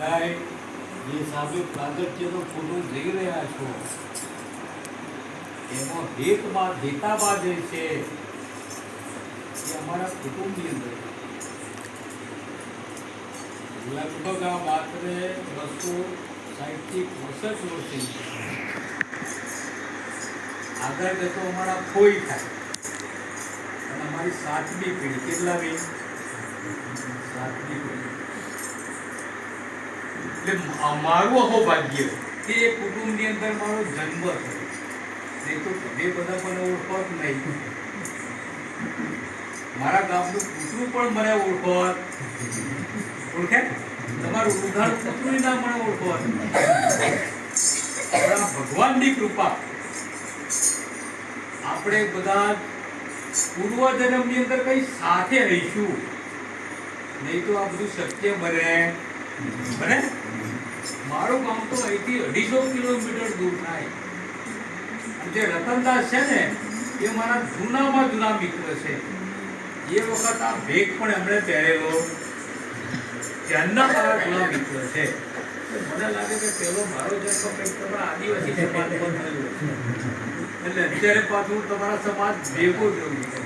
બધાય જે સાબિત પ્રાગટ્યનો કુટુંબ જઈ રહ્યા છો એમાં હેતમાં હેતાબા જે છે, એ અમારા કુટુંબની અંદર. લગભગ આ માત્ર બસો સાહીઠથી પોસઠ વર્ષથી આગળ જતો અમારા ફોઈ થાય. અને અમારી સાતમી પેઢી, કેટલામી? સાતમી પેઢી. એટલે મારું અહોભાગ્ય કે એ કુટુંબની અંદર મારો જન્મ થયો નહીં તો તમે બધા મને ઓળખો નહીં. મારા ગામનું કૂતરું પણ મને ઓળખો ઓળખે? તમારું ઉદાહરણ કૂતરું ના મને ઓળખો પણ આ ભગવાનની કૃપા. આપણે બધા પૂર્વજન્મની અંદર કઈ સાથે રહીશું. નહીં તો આ બધું શક્ય બને. બને? મારું ગામ તો અહીંથી અઢીસો કિલોમીટર દૂર થાય. જે રતનદાસ છે ને, એ મારા જૂનામાં જૂના મિત્ર છે. એ વખત આ ભેગ પણ એમણે પહેરેલો. ત્યાંના મારા જૂના મિત્ર છે. મને લાગે કે પેલો મારો જન્મ કંઈક તમારા આદિવાસી થયેલો છે. એટલે અત્યારે પાછું તમારા સમાજ ભેગો જેવું છે.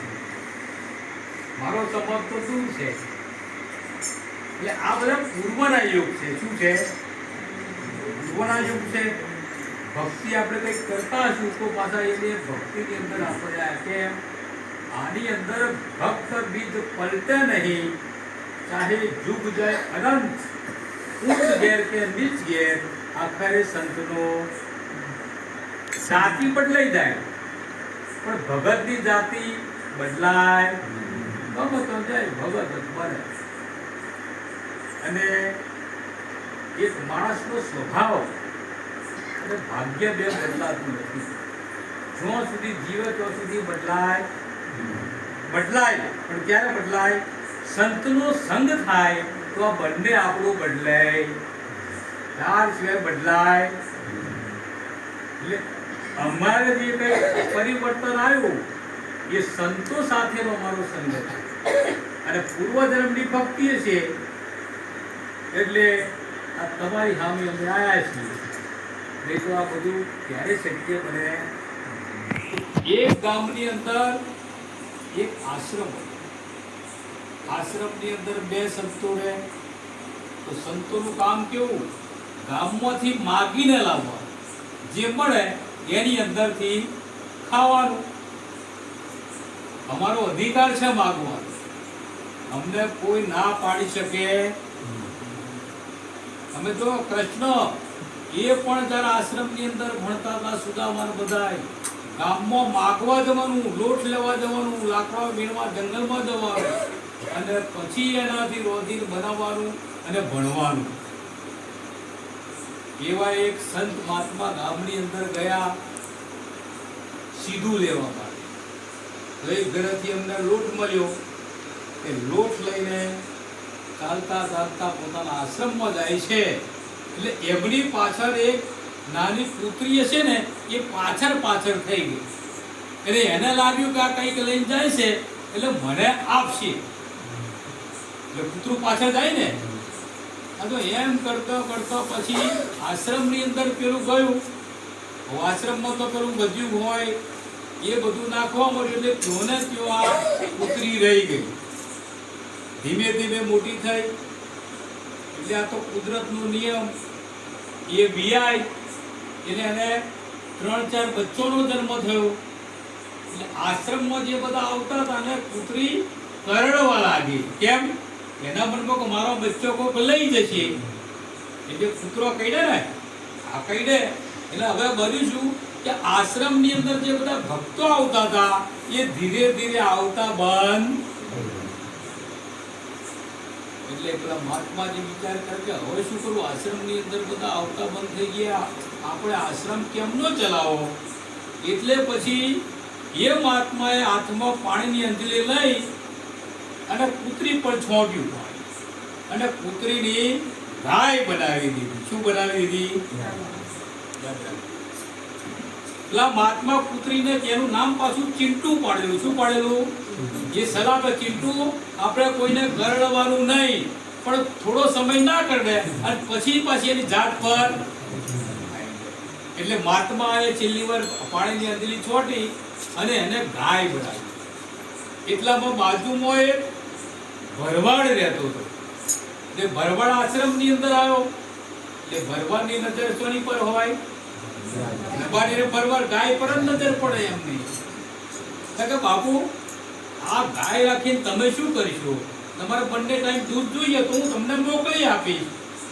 મારો સમાજ તો શું છે? એટલે આ બધા પૂર્વના યુગ છે. શું છે? પૂર્વના યુગ છે ભક્તિ આપણે કંઈક કરતા હશું તો પાછા એને ભક્તિની અંદર આપણે આ કેમ આની અંદર ભક્ત બીજ પલટે નહીં ચાહે જુગ જાય અનંત ઉચ્ચ ઘેર કે નીચ ઘેર આખરે સંતનો જાતિ બદલાઈ જાય પણ ભગતની જાતિ બદલાય ભગત જાય ભગત જ બને અને એક માણસનો સ્વભાવ. અને ભાગ્ય બે બદલાતું નથી. જ્યાં સુધી જીવે ત્યાં સુધી બદલાય. બદલાય પણ ક્યારે બદલાય? સંતનો સંગ થાય તો આ બંને આપણું બદલાય ત્યાર સિવાય બદલાય. એટલે અમારે જે કંઈ પરિવર્તન આવ્યું, એ સંતો સાથેનો અમારો સંગ અને પૂર્વધર્મની ભક્તિ છે. એટલે આ તમારી સામે અમે આવ્યા છીએ નહીં. તો આ બધું ક્યારે શક્ય બને એક ગામની અંદર એક આશ્રમ આશ્રમની અંદર બે સંતો રહે. તો સંતોનું કામ કેવું? ગામમાંથી માગીને લાવવા. જે મળે એની અંદરથી ખાવાનું. અમારો અધિકાર છે માગવાનો. અમને કોઈ ના પાડી શકે અમે તો કૃષ્ણ, એ પણ જ્યારે આશ્રમની અંદર ભણતા હતા સુદામાન બધાય. ગામમાં માગવા જવાનું, લોટ લેવા જવાનું, લાકડા વીણવા, જંગલમાં જવાનું અને પછી એનાથી રોધીર બનાવવાનું અને ભણવાનું. એવા એક સંત મહાત્મા ગામની અંદર ગયા, સીધું લેવા માટે. તો ઘરેથી અમને લોટ મળ્યો. એ લોટ લઈને ચાલતા ચાલતા પોતાના આશ્રમમાં જાય છે. એટલે એમની પાછળ એક નાની પુત્રી હશે ને, એ પાછળ પાછળ થઈ ગઈ. એટલે એને લાગ્યું કે આ કંઈક લઈને જાય છે, એટલે મને આપશે. એટલે કૂતરું પાછળ જાય ને, આ તો એમ કરતો કરતો પછી આશ્રમની અંદર પેલું ગયું. આશ્રમમાં તો પેલું ગજ્યું હોય, એ બધું નાખવા મળ્યું, એટલે ત્યોને ત્યો આ પુત્રી રહી ગઈ. ધીમે ધીમે મોટી થઈ. એટલે આ તો કુદરતનો નિયમ. એ વિયાય એટલે એને ત્રણ ચાર બચ્ચોનો જન્મ થયો. એટલે આશ્રમમાં જે બધા આવતા હતા અને કૂતરી કરડવા લાગી. કેમ? એના મનમાં કે મારો બચ્ચો કોક લઈ જશે. એટલે કૂતરો કહી દે ને, આ કહી દે એટલે હવે બન્યું છું કે આશ્રમની અંદર જે બધા ભક્તો આવતા હતા, એ ધીરે ધીરે આવતા બંધ એટલે પેલા મહાત્માજી વિચાર કરે કે હવે શું કરવું આશ્રમની અંદર બધા આવતા બંધ થઈ ગયા. આપણે આશ્રમ કેમ ન ચલાવો? એટલે પછી એ મહાત્માએ હાથમાં પાણીની અંજલી લઈ અને પુત્રી પર છોડ્યું પાણી. અને પુત્રીની ગાય બનાવી દીધી. શું બનાવી દીધી? પેલા મહાત્મા પુત્રીને તેનું નામ પાછું ચિંટુ પાડેલું. શું પાડેલું? જે સલાહ કે ચિંટુ, આપણે કોઈને ગરડવાનું નહીં, પણ થોડો સમય ના કરડે અને પછી પાછી એની જાત પર. એટલે મહાત્માએ છેલ્લી વાર પાણીની અંજલી છોટી અને એને ગાય બનાવી. એટલામાં બાજુમાં એક ભરવાડ રહેતો હતો. એટલે ભરવાડ આશ્રમની અંદર આવ્યો. એટલે ભરવાડની નજર શોની પર હોય. નભાડીને પરવાર ગાય પર નજર પડે એમની. કે બાપુ, આ ગાય રાખીને તમે શું કરીશું? તમારે બંને ટાઈમ દૂધ જોઈએ તો હું તમને મોકલી આપીશ.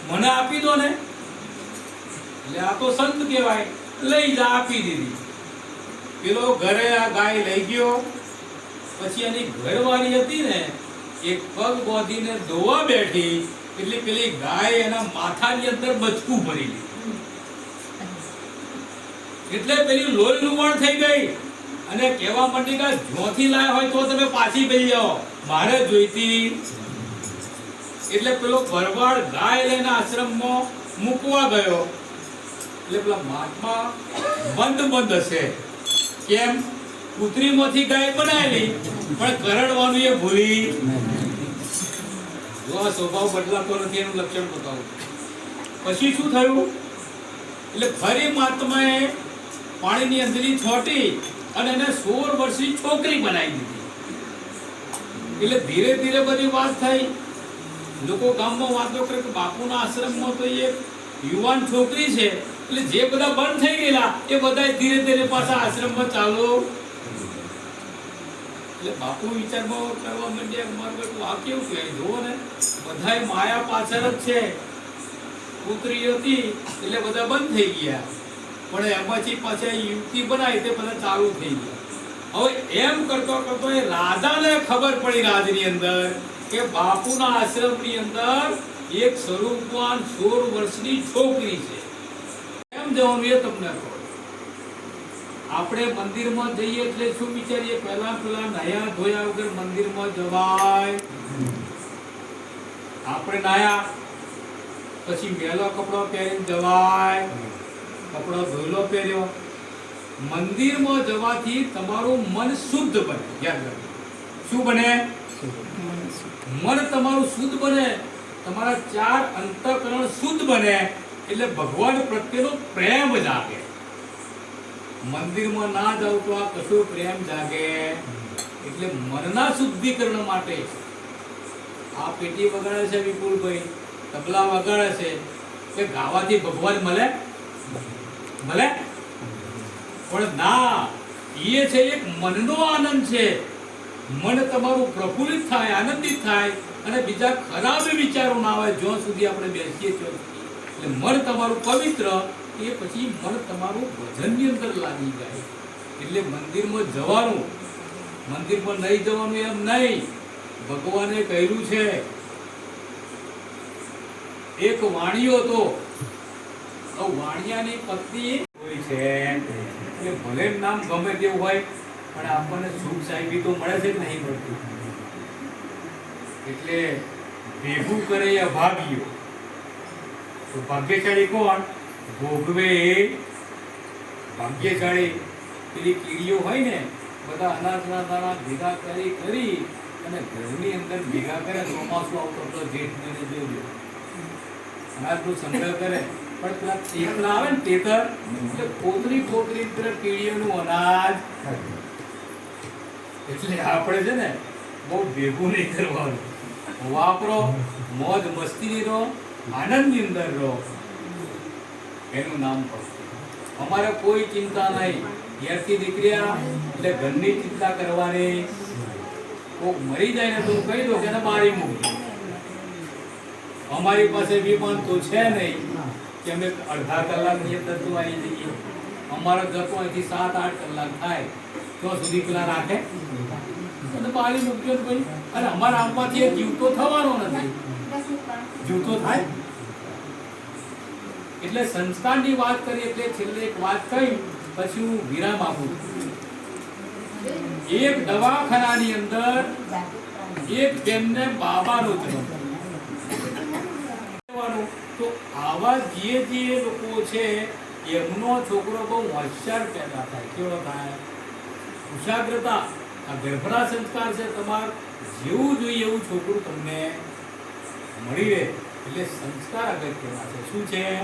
મને આપી દો ને. એટલે આ તો સંત કહેવાય, લઈ જા, આપી દીધી. પેલો ઘરે આ ગાય લઈ ગયો. પછી એની ઘરવાળી હતી ને, એક પગ બોધીને ધોવા બેઠી. એટલે પેલી ગાય એના માથાની અંદર બચકું ભરી લીધું. એટલે પેલી લોહી લુવણ થઈ ગઈ. અને કહેવા માંડી કે જોથી લાય હોય તો તમે પાછી લઈ જાઓ મારે જોઈતી. એટલે પેલો ભરવાડ ગાય લઈને આશ્રમમાં મૂકવા ગયો. એટલે પેલા મહાત્મા બંધ બંધ હશે. કેમ? કૂતરીમાંથી ગાય બનાવેલી પણ કરડવાનું એ ભૂલી. જો સ્વભાવ બદલાતો નથી એનું લક્ષણ બતાવું. પછી શું થયું? એટલે ફરી મહાત્માએ પાણીની અંજલી છોટી અને એને સોળ વર્ષની છોકરી બનાવી દીધી. એટલે ધીરે ધીરે બધી વાત થઈ. લોકો ગામમાં વાતો કરે કે બાપુના આશ્રમમાં તો એક યુવાન છોકરી છે. એટલે જે બધા બંધ થઈ ગયેલા, એ બધા ધીરે ધીરે પાછા આશ્રમમાં ચાલો. એટલે બાપુ વિચારમાં કરવા માંડ્યા મારું બેટું આ કેવું કે જુઓ ને, બધાય માયા પાછળ જ છે. પુત્રી હતી, એટલે બધા બંધ થઈ ગયા. પણ એમાંથી પાછા યુવતી બનાવી તે બધા ચાલુ થઈ ગયું હવે એમ કરતો કરતો એ રાજાને ખબર પડી રાજની અંદર કે બાપુના આશ્રમની અંદર એક સ્વરૂપવાન સોળ વર્ષની છોકરી છે. એમ જવાનું એ તમને કહો આપણે મંદિરમાં જઈએ એટલે શું વિચારીએ? પહેલા પેલા નયા ધોયા વગર મંદિરમાં જવાય. આપણે નાયા, પછી મેલો કપડો પહેરીને જવાય. કપડો ધોઈલો પહેર્યો. મંદિરમાં જવાથી તમારું મન શુદ્ધ બને. યાદ રાખજો. શું બને? મન તમારું શુદ્ધ બને. તમારા ચાર અંતઃકરણ શુદ્ધ બને. એટલે ભગવાન પ્રત્યેનો પ્રેમ જાગે. મંદિરમાં ના જાવ તો આ કશું પ્રેમ જાગે. એટલે મનના શુદ્ધિકરણ માટે આ પેટી વગાડે છે વિપુલભાઈ. તબલા વગાડે છે. કે ગાવાથી ભગવાન મળે? મળે પણ ના એ છે એક મનનો આનંદ છે. મન તમારું પ્રફુલ્લિત થાય, આનંદિત થાય અને બીજા ખરાબ વિચારો ના આવે જ્યાં સુધી આપણે બેસીએ છીએ એટલે મન તમારું પવિત્ર, એ પછી મન તમારું ભજનની અંદર લાગી જાય. એટલે મંદિરમાં જવાનું. મંદિરમાં નહીં જવાનું એમ નહીં. ભગવાને કહ્યું છે, એક વાણીઓ હતો વાણિયાની પત્ની હોય છે એટલે ભલે નામ ગમે તેવું હોય પણ આપણને સુખ સાહેબી તો મળે છે કે નહીં મળતું. એટલે ભેગું કરે એ અભાગ્યો તો ભાગ્યશાળી કોણ? ભોગવે ભાગ્યશાળી. પેલી કીડીઓ હોય ને બધા અનાજના દાણા ભેગા કરી કરી અને ઘરની અંદર ભેગા કરે ચોમાસું આવતો તો જેઠ મહિને જોજો અનાજનો સંગ્રહ કરે. પણ પેલા તેતલા આવે ને તેતર એટલે કોતરી કોતરી પીળીઓનું અનાજ. એટલે આપણે છે ને બહુ ભેગું નહીં કરવાનું. વાપરો, મોજ મસ્તીની રહો, આનંદની અંદર રહો. એનું નામ ભક્તિ અમારે કોઈ ચિંતા નહીં. ઘેરથી નીકળ્યા, એટલે ઘરની ચિંતા કરવાની. કોક મરી જાય ને તો કહી દો કે મારી મૂકી. અમારી પાસે વિમાન તો છે નહીં. કે અમે અડધા કલાકની અંદર તો આવી જઈએ. અમારો જતો અહીંથી સાત, આઠ કલાક થાય. તો સુધી પેલા રાખે. બારી મૂક્યો ભાઈ અને અમારા આમમાંથી એ જીવતો થવાનો નથી. જીવતો થાય? એટલે સંસ્કારની વાત કરી, એટલે છેલ્લે એક વાત કહી, પછી હું વિરામ આપું એક દવાખાનાની અંદર એક બેનને બાબાનો કહેવાનું તો આવા જે જે લોકો છે, એમનો છોકરો બહુ હોશિયાર પેદા થાય. કેવો થાય? કુશાગ્રતા આ ગર્ભરા સંસ્કાર છે, તમાર જેવું જોઈએ એવું છોકરું તમને મળી રહે. એટલે સંસ્કાર અગત્યના છે. શું છે?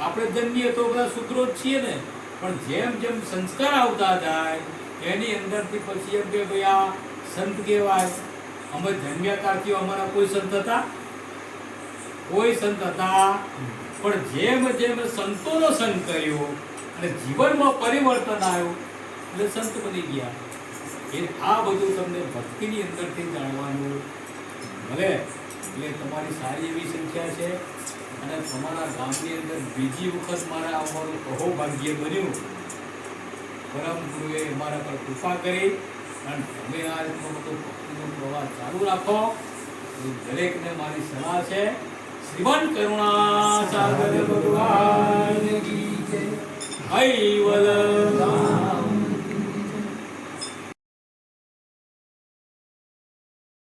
આપણે જન્મીએ તો બધા સૂત્રો જ છીએ ને. પણ જેમ જેમ સંસ્કાર આવતા જાય, એની અંદરથી પછી એમ કે ભાઈ આ સંત કહેવાય. અમે જન્મ્યા ત્યારથી અમારા કોઈ સંત હતા કોઈ સંત હતા. પણ જેમ જેમ સંતોનો સંગ કર્યો અને જીવનમાં પરિવર્તન આવ્યું, એટલે સંત બની ગયા. એ આ બધું તમને ભક્તિની અંદરથી જાણવાનું મળે. એટલે તમારી સારી એવી સંખ્યા છે. અને તમારા ગામની અંદર બીજી વખત મારા અમારું અહોભાગ્ય બન્યું. પરમ ગુરુએ મારા પર કૃપા કરી અને તમે આ રીતનો બધો ભક્તિનો પ્રવાહ ચાલુ રાખો. દરેકને મારી સલાહ છે. શ્રીમન કરુણા સાગર ભગવાન કી જય. હૈ